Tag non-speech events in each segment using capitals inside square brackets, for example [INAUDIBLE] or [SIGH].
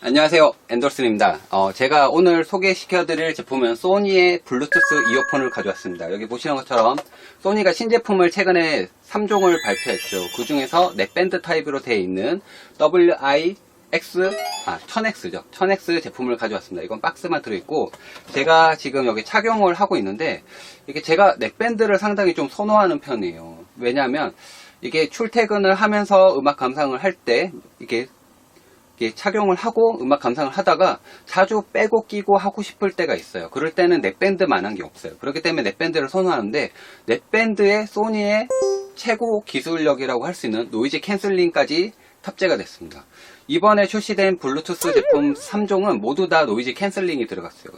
안녕하세요. 엔돌슨입니다. 어, 제가 오늘 소개시켜 드릴 제품은 소니의 블루투스 이어폰을 가져왔습니다. 여기 보시는 것처럼 소니가 신제품을 최근에 3종을 발표했죠. 그 중에서 넷밴드 타입으로 되어 있는 WI-X 아 1000X죠. 1000X 제품을 가져왔습니다. 이건 박스만 들어있고 제가 지금 여기 착용을 하고 있는데 이게 제가 넷밴드를 상당히 좀 선호하는 편이에요. 왜냐하면 이게 출퇴근을 하면서 음악 감상을 할 때 이게 착용을 하고 음악 감상을 하다가 자주 빼고 끼고 하고 싶을 때가 있어요. 그럴 때는 넷밴드만한 게 없어요. 그렇기 때문에 넷밴드를 선호하는데 넷밴드에 소니의 최고 기술력이라고 할 수 있는 노이즈 캔슬링까지 탑재가 됐습니다. 이번에 출시된 블루투스 제품 3종은 모두 다 노이즈 캔슬링이 들어갔어요.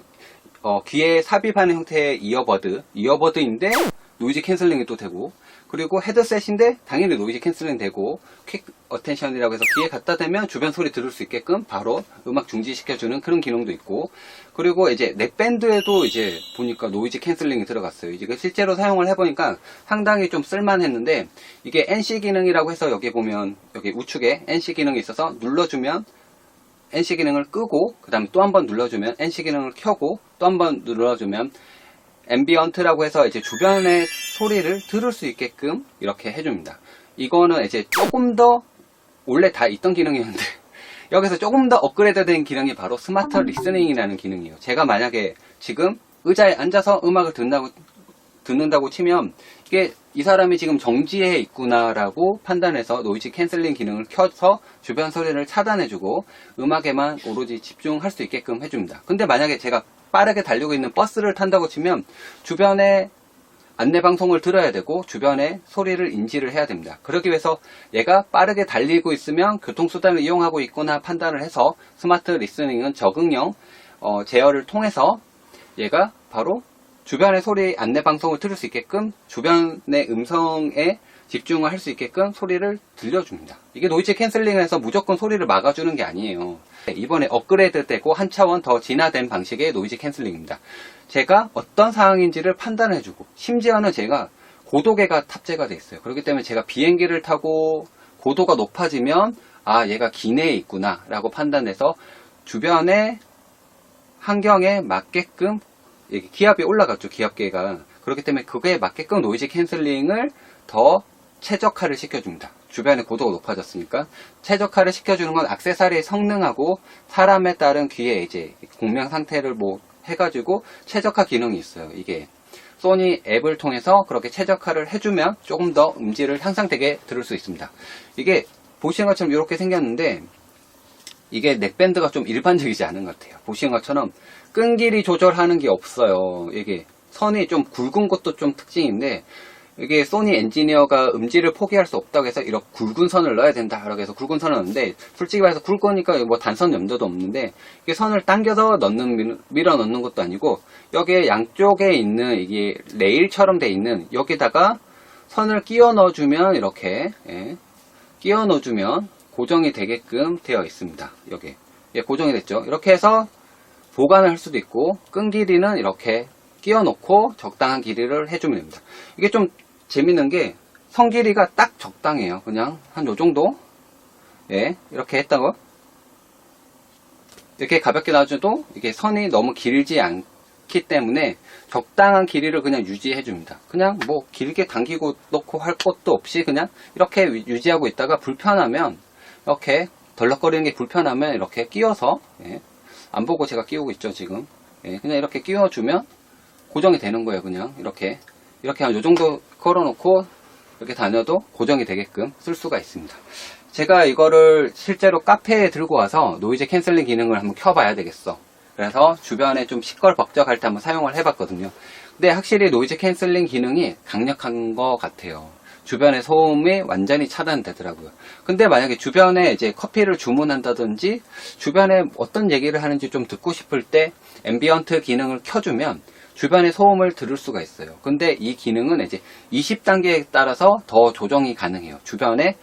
어, 귀에 삽입하는 형태의 이어버드, 이어버드인데 노이즈 캔슬링이 또 되고 그리고 헤드셋인데 당연히 노이즈 캔슬링 되고 퀵 어텐션이라고 해서 귀에 갖다 대면 주변 소리 들을 수 있게끔 바로 음악 중지시켜주는 그런 기능도 있고 그리고 이제 넷밴드에도 이제 보니까 노이즈 캔슬링이 들어갔어요. 이게 실제로 사용을 해보니까 상당히 좀 쓸만했는데 이게 NC 기능이라고 해서 여기 보면 여기 우측에 NC 기능이 있어서 눌러주면 NC 기능을 끄고 그 다음에 또 한 번 눌러주면 NC 기능을 켜고 또 한 번 눌러주면 앰비언트라고 해서 이제 주변의 소리를 들을 수 있게끔 이렇게 해줍니다. 이거는 이제 조금 더 원래 다 있던 기능이었는데 [LAUGHS] 여기서 조금 더 업그레이드 된 기능이 바로 스마트 리스닝이라는 기능이에요. 제가 만약에 지금 의자에 앉아서 음악을 듣는다고 듣는다고 치면 이게 이 사람이 지금 정지해 있구나라고 판단해서 노이즈 캔슬링 기능을 켜서 주변 소리를 차단해주고 음악에만 오로지 집중할 수 있게끔 해줍니다. 근데 만약에 제가 빠르게 달리고 있는 버스를 탄다고 치면 주변에 안내 방송을 들어야 되고 주변의 소리를 인지를 해야 됩니다. 그러기 위해서 얘가 빠르게 달리고 있으면 교통수단을 이용하고 있구나 판단을 해서 스마트 리스닝은 적응형 어, 제어를 통해서 얘가 바로 주변의 소리 안내 방송을 들을 수 있게끔 주변의 음성에 집중을 할 수 있게끔 소리를 들려줍니다. 이게 노이즈 캔슬링을 해서 무조건 소리를 막아주는 게 아니에요. 이번에 업그레이드 되고 한 차원 더 진화된 방식의 노이즈 캔슬링입니다. 제가 어떤 상황인지를 판단해주고 심지어는 제가 고도계가 탑재가 되어 있어요. 그렇기 때문에 제가 비행기를 타고 고도가 높아지면 아 얘가 기내에 있구나 라고 판단해서 주변의 환경에 맞게끔 기압이 올라갔죠 기압계가 그렇기 때문에 그거에 맞게끔 노이즈 캔슬링을 더 최적화를 시켜줍니다 주변의 고도가 높아졌으니까 최적화를 시켜주는 건 악세사리의 성능하고 사람에 따른 귀의 이제 공명 상태를 뭐 해가지고 최적화 기능이 있어요 이게 소니 앱을 통해서 그렇게 최적화를 해주면 조금 더 음질을 향상되게 들을 수 있습니다 이게 보시는 것처럼 이렇게 생겼는데 이게 넥밴드가 좀 일반적이지 않은 것 같아요. 보시는 것처럼 끈 길이 조절하는 게 없어요. 이게 선이 좀 굵은 것도 좀 특징인데 이게 소니 엔지니어가 음질을 포기할 수 없다고 해서 이렇게 굵은 선을 넣어야 된다. 라고 해서 굵은 선을 넣는데 솔직히 말해서 굵으니까 뭐 단선 염도도 없는데 이게 선을 당겨서 넣는 밀어 넣는 것도 아니고 여기에 양쪽에 있는 이게 레일처럼 돼 있는 여기다가 선을 끼워 넣어주면 이렇게 예, 끼워 넣어주면 고정이 되게끔 되어 있습니다. 여기 예, 고정이 됐죠. 이렇게 해서 보관을 할 수도 있고 끈 길이는 이렇게 끼워 놓고 적당한 길이를 해주면 됩니다. 이게 좀 재밌는 게선 길이가 딱 적당해요. 그냥 한 요 정도? 예, 이렇게 했다고? 이렇게 가볍게 놔줘도 이게 선이 너무 길지 않기 때문에 적당한 길이를 그냥 유지해 줍니다. 그냥 뭐 길게 당기고 놓고 할 것도 없이 그냥 이렇게 유지하고 있다가 불편하면 이렇게 덜럭거리는 게 불편하면 이렇게 끼워서 예, 안 보고 제가 끼우고 있죠 지금. 예, 그냥 이렇게 끼워주면 고정이 되는 거예요 그냥. 이렇게 이렇게 한 요 정도 걸어놓고 이렇게 다녀도 고정이 되게끔 쓸 수가 있습니다. 제가 이거를 실제로 카페에 들고 와서 노이즈 캔슬링 기능을 한번 켜봐야 되겠어. 그래서 주변에 좀 시끌벅적할 때 한번 사용을 해봤거든요. 근데 확실히 노이즈 캔슬링 기능이 강력한 것 같아요. 주변의 소음이 완전히 차단되더라고요. 근데 만약에 주변에 이제 커피를 주문한다든지 주변에 어떤 얘기를 하는지 좀 듣고 싶을 때 앰비언트 기능을 켜주면 주변의 소음을 들을 수가 있어요. 근데 이 기능은 이제 20단계에 따라서 더 조정이 가능해요. 주변의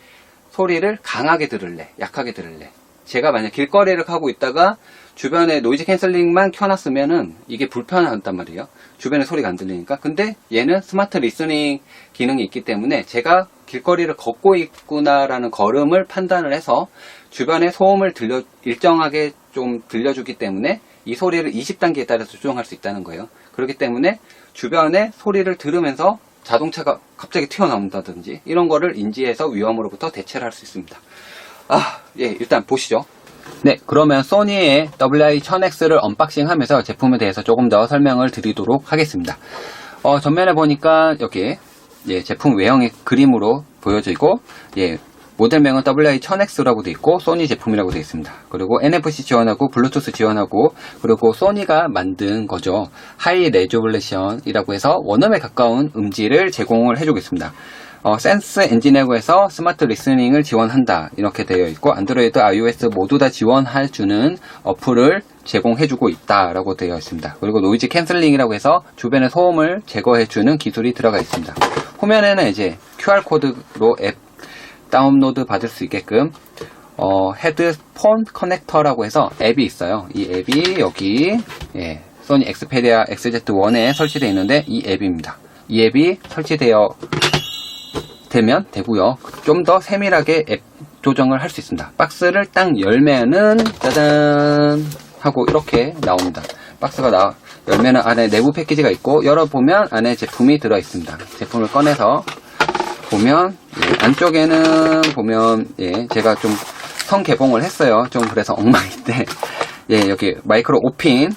소리를 강하게 들을래, 약하게 들을래. 제가 만약 길거리를 가고 있다가 주변에 노이즈 캔슬링만 켜놨으면은 이게 불편하단 말이에요. 주변에 소리가 안 들리니까. 근데 얘는 스마트 리스닝 기능이 있기 때문에 제가 길거리를 걷고 있구나라는 걸음을 판단을 해서 주변의 소음을 들려 일정하게 좀 들려주기 때문에 이 소리를 20단계에 따라서 조정할 수 있다는 거예요. 그렇기 때문에 주변에 소리를 들으면서 자동차가 갑자기 튀어나온다든지 이런 거를 인지해서 위험으로부터 대체를 할 수 있습니다. 아, 예, 일단 보시죠. 네, 그러면 소니의 WI-1000X를 언박싱 하면서 제품에 대해서 조금 더 설명을 드리도록 하겠습니다. 어, 전면에 보니까 여기 예, 제품 외형의 그림으로 보여지고 예, 모델명은 WI-1000X라고 되어 있고 소니 제품이라고 되어 있습니다. 그리고 NFC 지원하고 블루투스 지원하고 그리고 소니가 만든 거죠. 하이 레조블레션이라고 해서 원음에 가까운 음질을 제공을 해주고 있습니다. 어, 센스 해서 스마트 리스닝을 지원한다 이렇게 되어 있고 안드로이드, iOS 모두 다 지원해 주는 어플을 제공해주고 있다라고 되어 있습니다. 그리고 노이즈 캔슬링이라고 해서 주변의 소음을 제거해주는 기술이 들어가 있습니다. 후면에는 이제 QR 코드로 앱 다운로드 받을 수 있게끔 어, 헤드폰 커넥터라고 해서 앱이 있어요. 이 앱이 여기 예, 소니 엑스페리아 XZ1에 설치되어 있는데 이 앱입니다. 이 앱이 설치되어 되면 되고요. 좀 더 세밀하게 앱 조정을 할 수 있습니다. 박스를 딱 열면은 짜잔 하고 이렇게 나옵니다. 박스가 나 열면은 안에 내부 패키지가 있고 열어보면 안에 제품이 들어 있습니다. 제품을 꺼내서 보면 예, 안쪽에는 보면 예, 제가 좀성 개봉을 했어요. 좀 그래서 [LAUGHS] 엉망인데 예, 여기 마이크로 5핀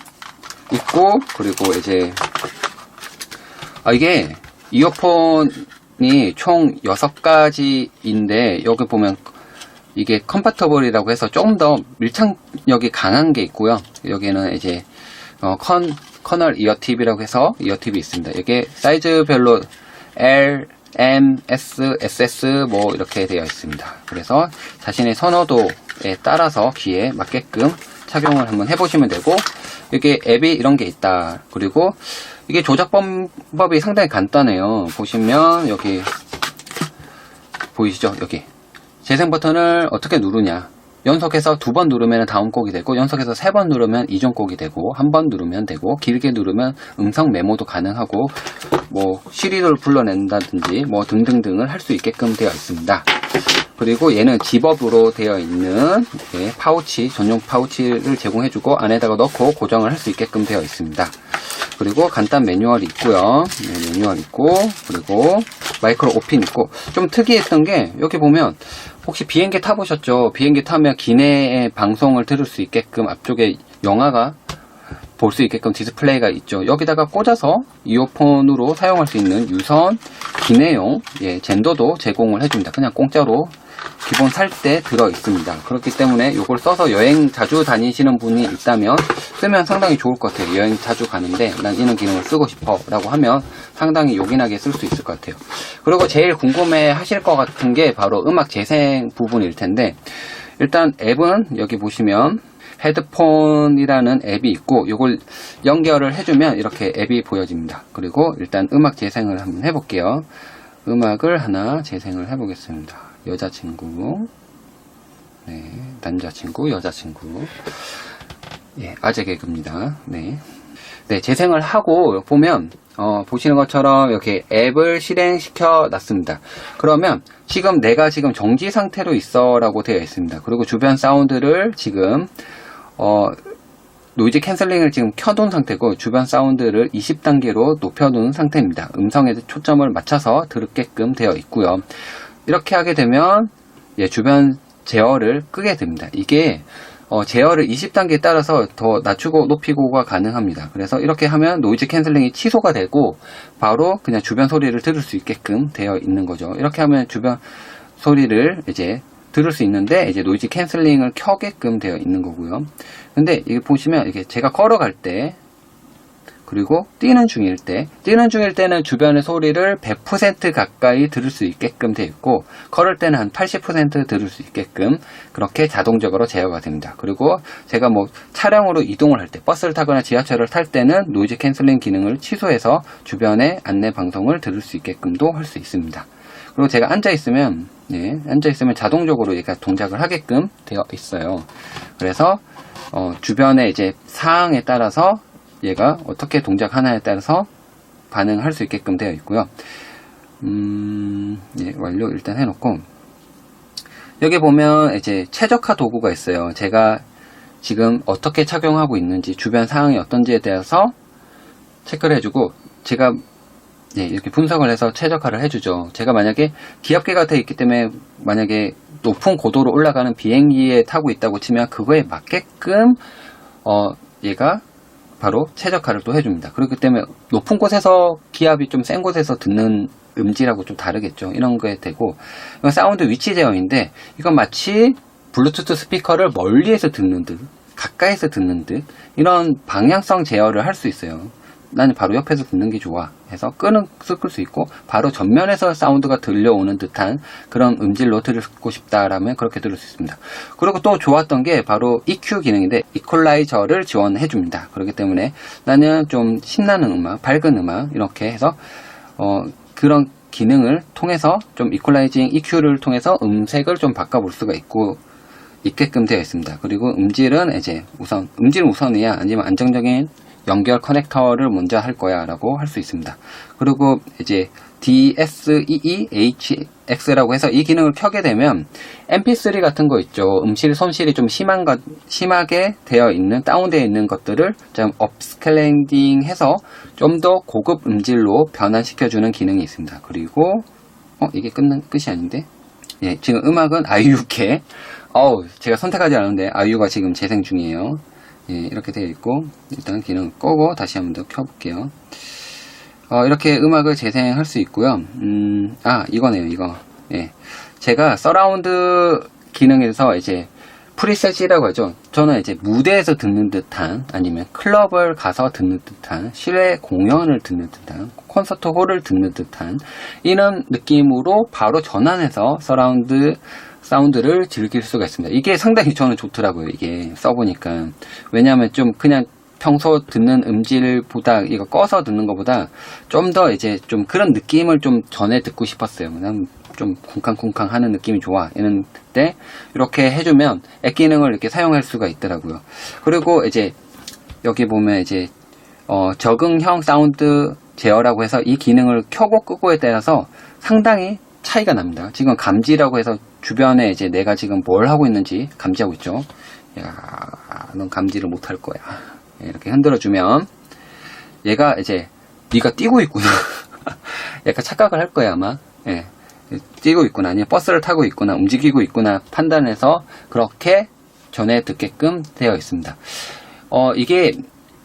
있고 그리고 이제 아 이게 이어폰이 총 6가지인데 여기 보면 이게 컴파터블이라고 해서 조금 더 밀착력이 강한 게 있고요. 여기는 이제 어, 컨 커널 이어팁이라고 해서 이어팁이 있습니다. 이게 사이즈별로 L, M, S, SS 뭐 이렇게 되어 있습니다. 그래서 자신의 선호도에 따라서 귀에 맞게끔 착용을 한번 해보시면 되고 이게 앱이 이런 게 있다. 그리고 이게 조작 방법이 상당히 간단해요. 보시면 여기 보이시죠? 여기 재생 버튼을 어떻게 누르냐? 연속해서 두 번 누르면 다음 곡이 되고 연속해서 세 번 누르면 이전 곡이 되고 한 번 누르면 되고 길게 누르면 음성 메모도 가능하고 뭐 시리를 불러낸다든지 뭐 등등등을 할 수 있게끔 되어 있습니다. 그리고 얘는 집업으로 되어 있는 예, 파우치 전용 파우치를 제공해주고 안에다가 넣고 고정을 할 수 있게끔 되어 있습니다. 그리고 간단 매뉴얼이 있고요. 네, 매뉴얼 있고 그리고 마이크로 오핀 있고 좀 특이했던 게 여기 보면 혹시 비행기 타보셨죠? 비행기 타면 기내에 방송을 들을 수 있게끔 앞쪽에 영화가 볼 수 있게끔 디스플레이가 있죠. 여기다가 꽂아서 이어폰으로 사용할 수 있는 유선 기내용 예, 젠더도 제공을 해줍니다. 그냥 공짜로 기본 살 때 들어 있습니다. 그렇기 때문에 이걸 써서 여행 자주 다니시는 분이 있다면 쓰면 상당히 좋을 것 같아요. 여행 자주 가는데 난 이런 기능을 쓰고 싶어 라고 하면 상당히 요긴하게 쓸 수 있을 것 같아요. 그리고 제일 궁금해 하실 것 같은 게 바로 음악 재생 부분일 텐데 일단 앱은 여기 보시면 헤드폰이라는 앱이 있고 이걸 연결을 해주면 이렇게 앱이 보여집니다. 그리고 일단 음악 재생을 한번 해볼게요. 음악을 하나 재생을 해보겠습니다. 여자친구, 네, 남자친구, 여자친구, 예, 아재 개그입니다. 네. 네, 재생을 하고 보면 어, 보시는 것처럼 이렇게 앱을 실행시켜 놨습니다. 그러면 지금 내가 지금 정지 상태로 있어 라고 되어 있습니다. 그리고 주변 사운드를 지금 어, 노이즈 캔슬링을 지금 켜둔 상태고 주변 사운드를 20단계로 높여둔 상태입니다. 음성에 초점을 맞춰서 들게끔 되어 있고요. 이렇게 하게 되면 예, 주변 제어를 끄게 됩니다. 이게 어, 제어를 20단계에 따라서 더 낮추고 높이고가 가능합니다. 그래서 이렇게 하면 노이즈 캔슬링이 취소가 되고 바로 그냥 주변 소리를 들을 수 있게끔 되어 있는 거죠. 이렇게 하면 주변 소리를 이제 들을 수 있는데 이제 노이즈 캔슬링을 켜게끔 되어 있는 거고요. 근데 이게 보시면 이게 제가 걸어갈 때 그리고 뛰는 중일 때 뛰는 중일 때는 주변의 소리를 100% 가까이 들을 수 있게끔 되어 있고 걸을 때는 한 80% 들을 수 있게끔 그렇게 자동적으로 제어가 됩니다. 그리고 제가 뭐 차량으로 이동을 할 때 버스를 타거나 지하철을 탈 때는 노이즈 캔슬링 기능을 취소해서 주변의 안내 방송을 들을 수 있게끔도 할 수 있습니다. 그리고 제가 앉아 있으면 네, 앉아 있으면 자동적으로 얘가 동작을 하게끔 되어 있어요. 그래서 어, 주변의 이제 사항에 따라서 얘가 어떻게 동작하나에 따라서 반응할 수 있게끔 되어 있고요. 음, 예, 완료 일단 해놓고 여기 보면 이제 최적화 도구가 있어요. 제가 지금 어떻게 착용하고 있는지 주변 상황이 어떤지에 대해서 체크를 해주고 제가 예, 이렇게 분석을 해서 최적화를 해주죠. 제가 만약에 기압계가 돼 있기 때문에 만약에 높은 고도로 올라가는 비행기에 타고 있다고 치면 그거에 맞게끔 어, 얘가 바로 최적화를 또 해줍니다. 그렇기 때문에 높은 곳에서 기압이 좀 센 곳에서 듣는 음질하고 좀 다르겠죠. 이런 거에 되고 이건 사운드 위치 제어인데 이건 마치 블루투스 스피커를 멀리에서 듣는 듯 가까이서 듣는 듯 이런 방향성 제어를 할 수 있어요. 나는 바로 옆에서 듣는 게 좋아 해서 끄는 끌수 있고 바로 전면에서 사운드가 들려오는 듯한 그런 음질로 듣고 싶다라면 그렇게 들을 수 있습니다. 그리고 또 좋았던 게 바로 EQ 기능인데 이퀄라이저를 지원해 줍니다. 그렇기 때문에 나는 좀 신나는 음악, 밝은 음악 이렇게 해서 어, 그런 기능을 통해서 좀 이퀄라이징 EQ를 통해서 음색을 좀 바꿔볼 수가 있고 있게끔 되어 있습니다. 그리고 음질은 이제 우선 음질은 우선이야 아니면 안정적인 연결 커넥터를 먼저 할 거야 라고 할 수 있습니다. 그리고 이제 DSEEHX라고 해서 이 기능을 켜게 되면 MP3 같은 거 있죠. 음실 손실이 좀 심한 것, 심하게 되어 있는, 다운되어 있는 것들을 좀 업스케일링 해서 좀 더 고급 음질로 변환시켜주는 기능이 있습니다. 그리고, 어, 이게 끝난, 끝이 아닌데? 예, 지금 음악은 아이유께, 어우, 제가 선택하지 않았는데, 아이유가 지금 재생 중이에요. 예, 이렇게 되어 있고, 일단 기능 끄고 다시 한번 더 켜볼게요. 어, 이렇게 음악을 재생할 수 있고요. 음, 아, 이거네요, 이거. 예. 제가 서라운드 기능에서 이제 프리셋이라고 하죠. 저는 이제 무대에서 듣는 듯한 아니면 클럽을 가서 듣는 듯한 실외 공연을 듣는 듯한 콘서트 홀을 듣는 듯한 이런 느낌으로 바로 전환해서 서라운드 사운드를 즐길 수가 있습니다. 이게 상당히 저는 좋더라고요. 이게 써보니까. 왜냐하면 좀 그냥 평소 듣는 음질보다 이거 꺼서 듣는 것보다 좀 더 이제 좀 그런 느낌을 좀 전에 듣고 싶었어요. 난좀 쿵쾅쿵쾅 하는 느낌이 좋아. 이런 때 이렇게 해주면 앱 기능을 이렇게 사용할 수가 있더라고요. 그리고 이제 여기 보면 이제 어, 적응형 사운드 제어라고 해서 이 기능을 켜고 끄고에 따라서 상당히 차이가 납니다. 지금 감지라고 해서 주변에 이제 내가 지금 뭘 하고 있는지 감지하고 있죠. 야, 넌 감지를 못할 거야. 예, 이렇게 흔들어주면 얘가 이제 네가 뛰고 있구나. [LAUGHS] 약간 착각을 할 거야 아마. 예, 뛰고 있구나, 아니면 버스를 타고 있구나, 움직이고 있구나 판단해서 그렇게 전해 듣게끔 되어 있습니다. 어, 이게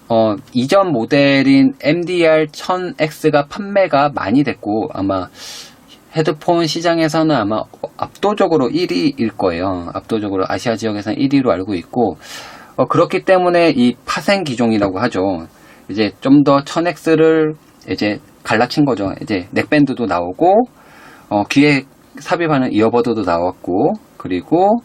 어, 이전 모델인 MDR 1000X가 판매가 많이 됐고 아마 헤드폰 시장에서는 아마 압도적으로 1위일 거예요. 압도적으로 아시아 지역에서는 1위로 알고 있고 어, 그렇기 때문에 이 파생 기종이라고 하죠. 이제 좀 더 1000X를 이제 갈라친 거죠. 이제 넥밴드도 나오고 어, 귀에 삽입하는 이어버드도 나왔고 그리고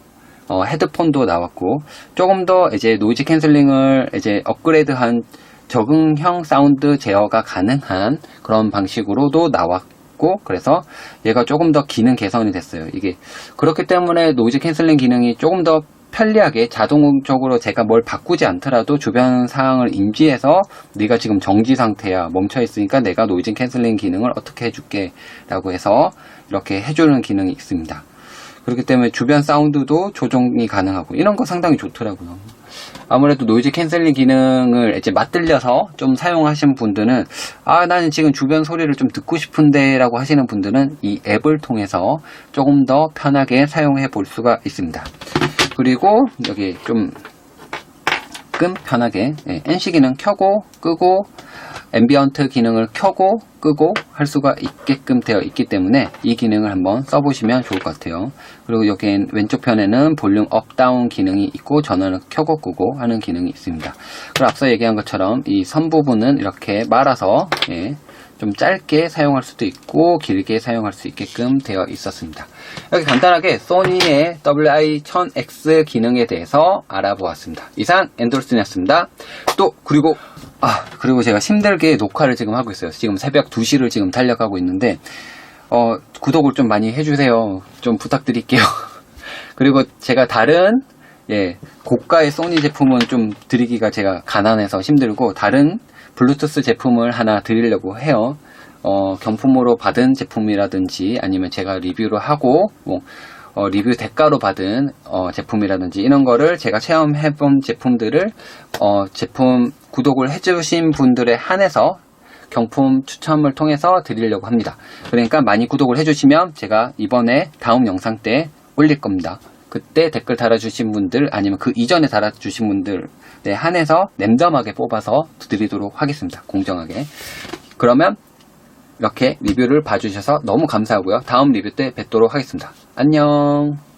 어, 헤드폰도 나왔고 조금 더 이제 노이즈 캔슬링을 이제 업그레이드한 적응형 사운드 제어가 가능한 그런 방식으로도 나왔고 그래서 얘가 조금 더 기능 개선이 됐어요. 이게 그렇기 때문에 노이즈 캔슬링 기능이 조금 더 편리하게 자동적으로 제가 뭘 바꾸지 않더라도 주변 상황을 인지해서 네가 지금 정지 상태야 멈춰 있으니까 내가 노이즈 캔슬링 기능을 어떻게 해줄게 라고 해서 이렇게 해주는 기능이 있습니다 그렇기 때문에 주변 사운드도 조정이 가능하고 이런 거 상당히 좋더라고요 아무래도 노이즈 캔슬링 기능을 이제 맞들려서 좀 사용하신 분들은 아 나는 지금 주변 소리를 좀 듣고 싶은데 라고 하시는 분들은 이 앱을 통해서 조금 더 편하게 사용해 볼 수가 있습니다. 그리고 여기 좀끔 편하게 예, NC 기능 켜고 끄고 앰비언트 기능을 켜고 끄고 할 수가 있게끔 되어 있기 때문에 이 기능을 한번 써보시면 좋을 것 같아요. 그리고 여기 왼쪽 편에는 볼륨 업 다운 기능이 있고 전원을 켜고 끄고 하는 기능이 있습니다. 그리고 앞서 얘기한 것처럼 이 선 부분은 이렇게 말아서 예, 좀 짧게 사용할 수도 있고 길게 사용할 수 있게끔 되어 있었습니다. 여기 간단하게 소니의 WI-1000X 기능에 대해서 알아보았습니다. 이상 엔돌슨이었습니다. 또 그리고 아 그리고 제가 힘들게 녹화를 지금 하고 있어요. 지금 새벽 2시를 지금 달려가고 있는데 어, 구독을 좀 많이 해주세요. 좀 부탁드릴게요. [LAUGHS] 그리고 제가 다른 예, 고가의 소니 제품은 좀 드리기가 제가 가난해서 힘들고 다른 블루투스 제품을 하나 드리려고 해요. 어, 경품으로 받은 제품이라든지 아니면 제가 리뷰를 하고 뭐 어, 리뷰 대가로 받은 어, 제품이라든지 이런 거를 제가 체험해본 제품들을 어, 제품 구독을 해주신 분들에 한해서 경품 추첨을 통해서 드리려고 합니다. 그러니까 많이 구독을 해주시면 제가 이번에 다음 영상 때 올릴 겁니다. 그때 댓글 달아주신 분들 아니면 그 이전에 달아주신 분들에 한해서 랜덤하게 뽑아서 드리도록 하겠습니다. 공정하게. 그러면 이렇게 리뷰를 봐주셔서 너무 감사하고요. 다음 리뷰 때 뵙도록 하겠습니다. 안녕.